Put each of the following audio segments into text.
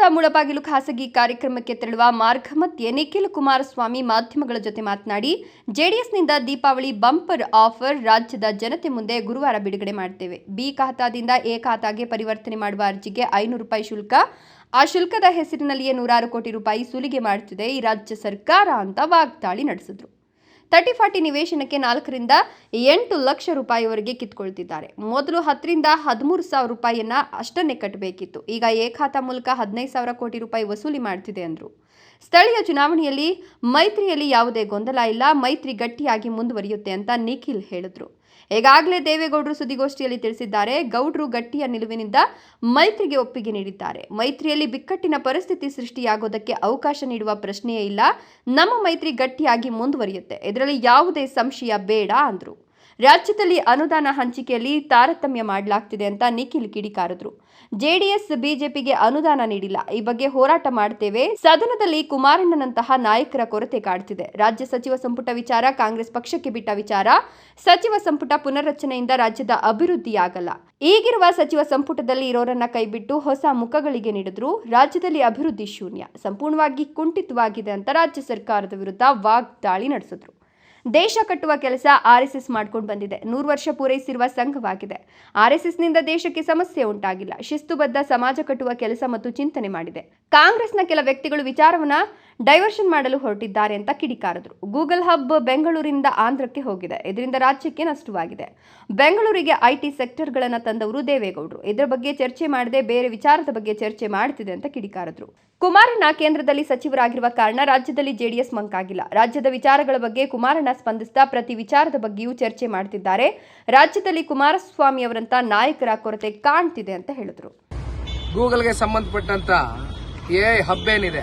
ನಗರದ ಮುಳಬಾಗಿಲು ಖಾಸಗಿ ಕಾರ್ಯಕ್ರಮಕ್ಕೆ ತೆರಳುವ ಮಾರ್ಗ ಮಧ್ಯೆ ನಿಖಿಲ್ ಕುಮಾರಸ್ವಾಮಿ ಮಾಧ್ಯಮಗಳ ಜೊತೆ ಮಾತನಾಡಿ, ಜೆಡಿಎಸ್ನಿಂದ ದೀಪಾವಳಿ ಬಂಪರ್ ಆಫರ್ ರಾಜ್ಯದ ಜನತೆ ಮುಂದೆ ಗುರುವಾರ ಬಿಡುಗಡೆ ಮಾಡ್ತೇವೆ. ಬಿ ಖಾತಾದಿಂದ ಎ ಖಾತಾಗೆ ಪರಿವರ್ತನೆ ಮಾಡುವ ಅರ್ಜಿಗೆ ಐನೂರು ರೂಪಾಯಿ ಶುಲ್ಕ. ಆ ಶುಲ್ಕದ ಹೆಸರಿನಲ್ಲಿಯೇ ನೂರಾರು ಕೋಟಿ ರೂಪಾಯಿ ಸುಲಿಗೆ ಮಾಡುತ್ತಿದೆ ಈ ರಾಜ್ಯ ಸರ್ಕಾರ ಅಂತ ವಾಗ್ದಾಳಿ ನಡೆಸಿದ್ರು. ತರ್ಟಿ ಫಾರ್ಟಿ ನಿವೇಶನಕ್ಕೆ ನಾಲ್ಕರಿಂದ ಎಂಟು ಲಕ್ಷ ರೂಪಾಯಿವರೆಗೆ ಕಿತ್ಕೊಳ್ತಿದ್ದಾರೆ. ಮೊದಲು ಹತ್ತರಿಂದ ಹದಿಮೂರು ಸಾವಿರ ರೂಪಾಯಿಯನ್ನ ಅಷ್ಟನ್ನೇ ಕಟ್ಟಬೇಕಿತ್ತು ಈಗ ಎ ಮೂಲಕ ಹದಿನೈದು ಸಾವಿರ ಕೋಟಿ ರೂಪಾಯಿ ವಸೂಲಿ ಮಾಡ್ತಿದೆ ಅಂದರು. ಸ್ಥಳೀಯ ಚುನಾವಣೆಯಲ್ಲಿ ಮೈತ್ರಿಯಲ್ಲಿ ಯಾವುದೇ ಗೊಂದಲ ಇಲ್ಲ, ಮೈತ್ರಿ ಗಟ್ಟಿಯಾಗಿ ಮುಂದುವರಿಯುತ್ತೆ ಅಂತ ನಿಖಿಲ್ ಹೇಳಿದ್ರು. ಈಗಾಗಲೇ ದೇವೇಗೌಡರು ಸುದ್ದಿಗೋಷ್ಠಿಯಲ್ಲಿ ತಿಳಿಸಿದ್ದಾರೆ, ಗೌಡ್ರು ಗಟ್ಟಿಯ ನಿಲುವಿನಿಂದ ಮೈತ್ರಿಗೆ ಒಪ್ಪಿಗೆ ನೀಡಿದ್ದಾರೆ. ಮೈತ್ರಿಯಲ್ಲಿ ಬಿಕ್ಕಟ್ಟಿನ ಪರಿಸ್ಥಿತಿ ಸೃಷ್ಟಿಯಾಗೋದಕ್ಕೆ ಅವಕಾಶ ನೀಡುವ ಪ್ರಶ್ನೆಯೇ ಇಲ್ಲ, ನಮ್ಮ ಮೈತ್ರಿ ಗಟ್ಟಿಯಾಗಿ ಮುಂದುವರಿಯುತ್ತೆ. ಇದರಲ್ಲಿ ಯಾವುದೇ ಸಂಶಯ ಬೇಡ ಅಂದ್ರು. ರಾಜ್ಯದಲ್ಲಿ ಅನುದಾನ ಹಂಚಿಕೆಯಲ್ಲಿ ತಾರತಮ್ಯ ಮಾಡಲಾಗ್ತಿದೆ ಅಂತ ನಿಖಿಲ್ ಕಿಡಿಕಾರಿದ್ರು. ಜೆಡಿಎಸ್, ಬಿಜೆಪಿಗೆ ಅನುದಾನ ನೀಡಿಲ್ಲ. ಈ ಬಗ್ಗೆ ಹೋರಾಟ ಮಾಡ್ತೇವೆ. ಸದನದಲ್ಲಿ ಕುಮಾರಣ್ಣನಂತಹ ನಾಯಕರ ಕೊರತೆ ಕಾಡ್ತಿದೆ. ರಾಜ್ಯ ಸಚಿವ ಸಂಪುಟ ವಿಚಾರ, ಕಾಂಗ್ರೆಸ್ ಪಕ್ಷಕ್ಕೆ ಬಿಟ್ಟ ವಿಚಾರ, ಸಚಿವ ಸಂಪುಟ ಪುನರ್ರಚನೆಯಿಂದ ರಾಜ್ಯದ ಅಭಿವೃದ್ಧಿಯಾಗಲ್ಲ. ಈಗಿರುವ ಸಚಿವ ಸಂಪುಟದಲ್ಲಿ ಇರೋರನ್ನ ಕೈಬಿಟ್ಟು ಹೊಸ ಮುಖಗಳಿಗೆ ನೀಡಿದ್ರು. ರಾಜ್ಯದಲ್ಲಿ ಅಭಿವೃದ್ಧಿ ಶೂನ್ಯ. ಸಂಪೂರ್ಣವಾಗಿ ಕುಂಠಿತವಾಗಿದೆ ಅಂತ ರಾಜ್ಯ ಸರ್ಕಾರದ ವಿರುದ್ಧ ವಾಗ್ದಾಳಿ ನಡೆಸಿದ್ರು. ದೇಶ ಕಟ್ಟುವ ಕೆಲಸ ಆರ್ಎಸ್ಎಸ್ ಮಾಡ್ಕೊಂಡು ಬಂದಿದೆ. ನೂರು ವರ್ಷ ಪೂರೈಸಿರುವ ಸಂಘವಾಗಿದೆ. ಆರ್ಎಸ್ಎಸ್ನಿಂದ ದೇಶಕ್ಕೆ ಸಮಸ್ಯೆ ಉಂಟಾಗಿಲ್ಲ. ಶಿಸ್ತುಬದ್ಧ ಸಮಾಜ ಕಟ್ಟುವ ಕೆಲಸ ಮತ್ತು ಚಿಂತನೆ ಮಾಡಿದೆ. ಕಾಂಗ್ರೆಸ್ನ ಕೆಲ ವ್ಯಕ್ತಿಗಳು ವಿಚಾರವನ್ನ ಡೈವರ್ಷನ್ ಮಾಡಲು ಹೊರಟಿದ್ದಾರೆ ಅಂತ ಕಿಡಿಕಾರದರು. ಗೂಗಲ್ ಹಬ್ ಬೆಂಗಳೂರಿಂದ ಆಂಧ್ರಕ್ಕೆ ಹೋಗಿದೆ. ಇದರಿಂದ ರಾಜ್ಯಕ್ಕೆ ನಷ್ಟವಾಗಿದೆ. ಬೆಂಗಳೂರಿಗೆ ಐಟಿ ಸೆಕ್ಟರ್ಗಳನ್ನು ತಂದವರು ದೇವೇಗೌಡರು. ಇದರ ಬಗ್ಗೆ ಚರ್ಚೆ ಮಾಡದೆ ಬೇರೆ ವಿಚಾರದ ಬಗ್ಗೆ ಚರ್ಚೆ ಮಾಡ್ತಿದೆ ಅಂತ ಕಿಡಿಕಾರದ್ರು. ಕುಮಾರಣ್ಣ ಕೇಂದ್ರದಲ್ಲಿ ಸಚಿವರಾಗಿರುವ ಕಾರಣ ರಾಜ್ಯದಲ್ಲಿ ಜೆಡಿಎಸ್ ಮಂಕಾಗಿಲ್ಲ ರಾಜ್ಯದ ವಿಚಾರಗಳ ಬಗ್ಗೆ ಕುಮಾರಣ್ಣ ಸ್ಪಂದಿಸ್ತಾ ಪ್ರತಿ ವಿಚಾರದ ಬಗ್ಗೆಯೂ ಚರ್ಚೆ ಮಾಡ್ತಿದ್ದಾರೆ. ರಾಜ್ಯದಲ್ಲಿ ಕುಮಾರಸ್ವಾಮಿ ಅವರಂತ ನಾಯಕರ ಕೊರತೆ ಕಾಣ್ತಿದೆ ಅಂತ ಹೇಳಿದ್ರು. ಗೂಗಲ್ಗೆ ಸಂಬಂಧಪಟ್ಟಂತ ಏ ಹಬ್ ಏನಿದೆ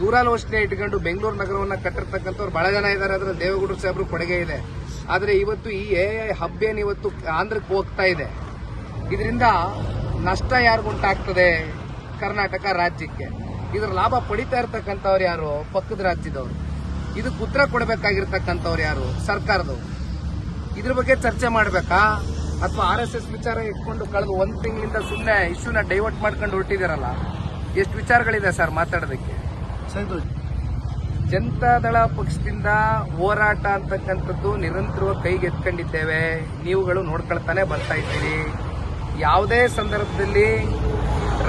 ದೂರಾಲೋಚನೆ ಇಟ್ಕೊಂಡು ಬೆಂಗಳೂರು ನಗರವನ್ನ ಕಟ್ಟಿರ್ತಕ್ಕಂಥವ್ರು ಬಹಳ ಜನ ಇದ್ದಾರೆ. ಅದ್ರ ದೇವೇಗೌಡರು ಸಾಹೇಬ್ರು ಕೊಡುಗೆ ಇದೆ. ಆದ್ರೆ ಇವತ್ತು ಈ ಎ ಹಬ್ ಹಬ್ಬೇನು ಇವತ್ತು ಆಂಧ್ರಕ್ಕೆ ಹೋಗ್ತಾ ಇದೆ. ಇದರಿಂದ ನಷ್ಟ ಯಾರಿಗುಂಟಾಗ್ತದೆ ಕರ್ನಾಟಕ ರಾಜ್ಯಕ್ಕೆ. ಇದ್ರ ಲಾಭ ಪಡಿತಾ ಇರ್ತಕ್ಕಂಥವ್ರು ಯಾರು? ಪಕ್ಕದ ರಾಜ್ಯದವರು. ಇದಕ್ಕೆ ಉತ್ತರ ಕೊಡಬೇಕಾಗಿರ್ತಕ್ಕಂಥವ್ರು ಯಾರು? ಸರ್ಕಾರದವರು. ಇದ್ರ ಬಗ್ಗೆ ಚರ್ಚೆ ಮಾಡಬೇಕಾ? ಅಥವಾ ಆರ್ ಎಸ್ ಎಸ್ ವಿಚಾರ ಇಟ್ಕೊಂಡು ಕಳೆದು ಒಂದು ತಿಂಗಳಿಂದ ಸುಮ್ಮನೆ ಇಶ್ಯೂನ ಡೈವರ್ಟ್ ಮಾಡ್ಕೊಂಡು ಹೊರಟಿದ್ದೀರಲ್ಲ? ಎಷ್ಟು ವಿಚಾರಗಳಿದೆ ಸರ್ ಮಾತಾಡೋದಕ್ಕೆ? ಜನತಾದಳ ಪಕ್ಷದಿಂದ ಹೋರಾಟ ಅಂತಕ್ಕಂಥದ್ದು ನಿರಂತರವಾಗಿ ಕೈಗೆತ್ಕೊಂಡಿದ್ದೇವೆ ನೀವುಗಳು ನೋಡ್ಕೊಳ್ತಾನೆ ಬರ್ತಾ ಇದ್ದೀರಿ. ಯಾವುದೇ ಸಂದರ್ಭದಲ್ಲಿ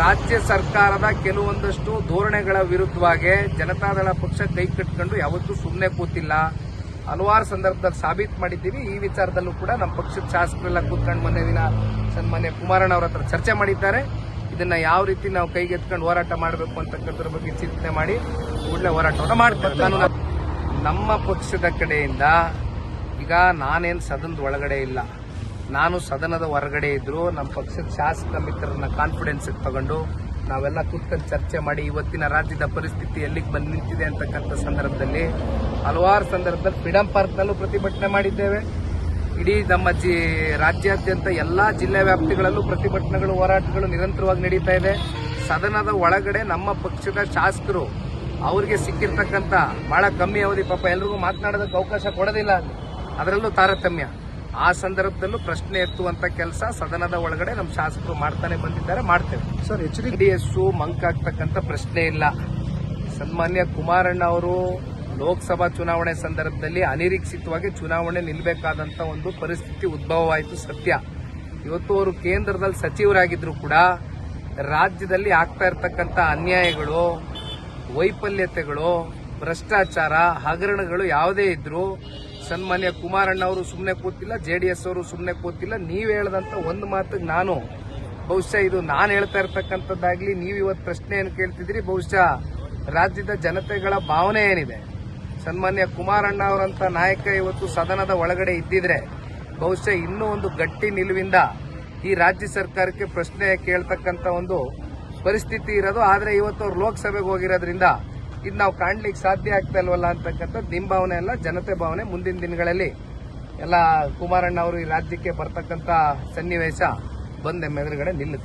ರಾಜ್ಯ ಸರ್ಕಾರದ ಕೆಲವೊಂದಷ್ಟು ಧೋರಣೆಗಳ ವಿರುದ್ಧವಾಗಿ ಜನತಾದಳ ಪಕ್ಷ ಕೈ ಕಟ್ಕೊಂಡು ಯಾವತ್ತೂ ಸುಮ್ಮನೆ ಕೂತಿಲ್ಲ. ಹಲವಾರು ಸಂದರ್ಭದಲ್ಲಿ ಸಾಬೀತು ಮಾಡಿದ್ದೀವಿ. ಈ ವಿಚಾರದಲ್ಲೂ ಕೂಡ ನಮ್ಮ ಪಕ್ಷದ ಶಾಸಕರೆಲ್ಲ ಕೂತ್ಕೊಂಡು ಮೊನ್ನೆ ದಿನ ಸನ್ಮಾನ್ಯ ಕುಮಾರಣ್ಣ ಅವರ ಹತ್ರ ಚರ್ಚೆ ಮಾಡಿದ್ದಾರೆ. ಇದನ್ನ ಯಾವ ರೀತಿ ನಾವು ಕೈಗೆತ್ಕೊಂಡು ಹೋರಾಟ ಮಾಡಬೇಕು ಅಂತಕ್ಕಂಥದ್ರ ಬಗ್ಗೆ ಚಿಂತನೆ ಮಾಡಿ ಕೂಡಲೇ ಹೋರಾಟವನ್ನು ಮಾಡ್ತಾರೆ ನಾನು ನಮ್ಮ ಪಕ್ಷದ ಕಡೆಯಿಂದ ಈಗ ನಾನೇನು ಸದನದ ಒಳಗಡೆ ಇಲ್ಲ. ನಾನು ಸದನದ ಹೊರಗಡೆ ಇದ್ರು ನಮ್ಮ ಪಕ್ಷದ ಶಾಸಕ ಮಿತ್ರರನ್ನ ಕಾನ್ಫಿಡೆನ್ಸ್ ತಗೊಂಡು ನಾವೆಲ್ಲ ಕೂತ್ಕೊಂಡು ಚರ್ಚೆ ಮಾಡಿ ಇವತ್ತಿನ ರಾಜ್ಯದ ಪರಿಸ್ಥಿತಿ ಎಲ್ಲಿಗೆ ಬಂದು ನಿಂತಿದೆ ಅಂತಕ್ಕಂಥ ಸಂದರ್ಭದಲ್ಲಿ ಹಲವಾರು ಸಂದರ್ಭದಲ್ಲಿ ಫ್ರೀಡಂ ಪಾರ್ಕ್ನಲ್ಲೂ ಪ್ರತಿಭಟನೆ ಮಾಡಿದ್ದೇವೆ. ಇಡೀ ನಮ್ಮ ಜಿ ರಾಜ್ಯಾದ್ಯಂತ ಎಲ್ಲ ಜಿಲ್ಲೆ ವ್ಯಾಪ್ತಿಗಳಲ್ಲೂ ಪ್ರತಿಭಟನೆಗಳು ಹೋರಾಟಗಳು ನಿರಂತರವಾಗಿ ನಡೀತಾ ಇದೆ. ಸದನದ ಒಳಗಡೆ ನಮ್ಮ ಪಕ್ಷದ ಶಾಸಕರು ಅವ್ರಿಗೆ ಸಿಕ್ಕಿರ್ತಕ್ಕಂಥ ಬಹಳ ಕಮ್ಮಿ ಅವಧಿ ಪಾಪ ಎಲ್ರಿಗೂ ಮಾತನಾಡೋದಕ್ಕೆ ಅವಕಾಶ ಕೊಡೋದಿಲ್ಲ. ಅದರಲ್ಲೂ ತಾರತಮ್ಯ. ಆ ಸಂದರ್ಭದಲ್ಲೂ ಪ್ರಶ್ನೆ ಎತ್ತುವಂತ ಕೆಲಸ ಸದನದ ಒಳಗಡೆ ನಮ್ಮ ಶಾಸಕರು ಮಾಡ್ತಾನೆ ಬಂದಿದ್ದಾರೆ ಮಾಡ್ತೇವೆ. Sir H D D S ಮಂಕಾಗ್ತಕ್ಕಂಥ ಪ್ರಶ್ನೆ ಇಲ್ಲ. ಸನ್ಮಾನ್ಯ ಕುಮಾರಣ್ಣ ಅವರು ಲೋಕಸಭಾ ಚುನಾವಣೆ ಸಂದರ್ಭದಲ್ಲಿ ಅನಿರೀಕ್ಷಿತವಾಗಿ ಚುನಾವಣೆ ನಿಲ್ಲಬೇಕಾದಂತ ಒಂದು ಪರಿಸ್ಥಿತಿ ಉದ್ಭವವಾಯಿತು ಸತ್ಯ. ಇವತ್ತು ಅವರು ಕೇಂದ್ರದಲ್ಲಿ ಸಚಿವರಾಗಿದ್ರು ಕೂಡ ರಾಜ್ಯದಲ್ಲಿ ಆಗ್ತಾ ಇರತಕ್ಕಂಥ ಅನ್ಯಾಯಗಳು, ವೈಫಲ್ಯತೆಗಳು, ಭ್ರಷ್ಟಾಚಾರ, ಹಗರಣಗಳು ಯಾವುದೇ ಇದ್ರು ಸನ್ಮಾನ್ಯ ಕುಮಾರಣ್ಣ ಅವರು ಸುಮ್ಮನೆ ಕೂತಿಲ್ಲ, ಜೆ ಡಿ ಎಸ್ ಅವರು ಸುಮ್ಮನೆ ಕೂತಿಲ್ಲ. ನೀವು ಹೇಳದಂತ ಒಂದು ಮಾತಿಗೆ ನಾನು, ಬಹುಶಃ ಇದು ನಾನು ಹೇಳ್ತಾ ಇರ್ತಕ್ಕಂಥದ್ದಾಗಲಿ ನೀವು ಇವತ್ತು ಪ್ರಶ್ನೆಯನ್ನು ಕೇಳ್ತಿದ್ದೀರಿ. ಬಹುಶಃ ರಾಜ್ಯದ ಜನತೆಗಳ ಭಾವನೆ ಏನಿದೆ? ಸನ್ಮಾನ್ಯ ಕುಮಾರಣ್ಣ ಅವರಂತ ನಾಯಕ ಇವತ್ತು ಸದನದ ಒಳಗಡೆ ಇದ್ದಿದ್ರೆ ಬಹುಶಃ ಇನ್ನೂ ಒಂದು ಗಟ್ಟಿ ನಿಲುವಿಂದ ಈ ರಾಜ್ಯ ಸರ್ಕಾರಕ್ಕೆ ಪ್ರಶ್ನೆ ಕೇಳ್ತಕ್ಕಂಥ ಒಂದು ಪರಿಸ್ಥಿತಿ ಇರೋದು. ಆದ್ರೆ ಇವತ್ತು ಅವ್ರು ಲೋಕಸಭೆಗೆ ಹೋಗಿರೋದ್ರಿಂದ ಇದು ನಾವು ಕಾಣ್ಲಿಕ್ಕೆ ಸಾಧ್ಯ ಆಗ್ತಾ ಇಲ್ವಲ್ಲ ಅಂತಕ್ಕಂಥ ನಿಮ್ಮ ಭಾವನೆ ಅಲ್ಲ, ಜನತೆ ಭಾವನೆ. ಮುಂದಿನ ದಿನಗಳಲ್ಲಿ ಎಲ್ಲ ಕುಮಾರಣ್ಣ ಅವರು ಈ ರಾಜ್ಯಕ್ಕೆ ಬರ್ತಕ್ಕಂಥ ಸನ್ನಿವೇಶ ಬಂದ ಮೆದುರುಗಡೆ ನಿಲ್ಲುತ್ತೆ.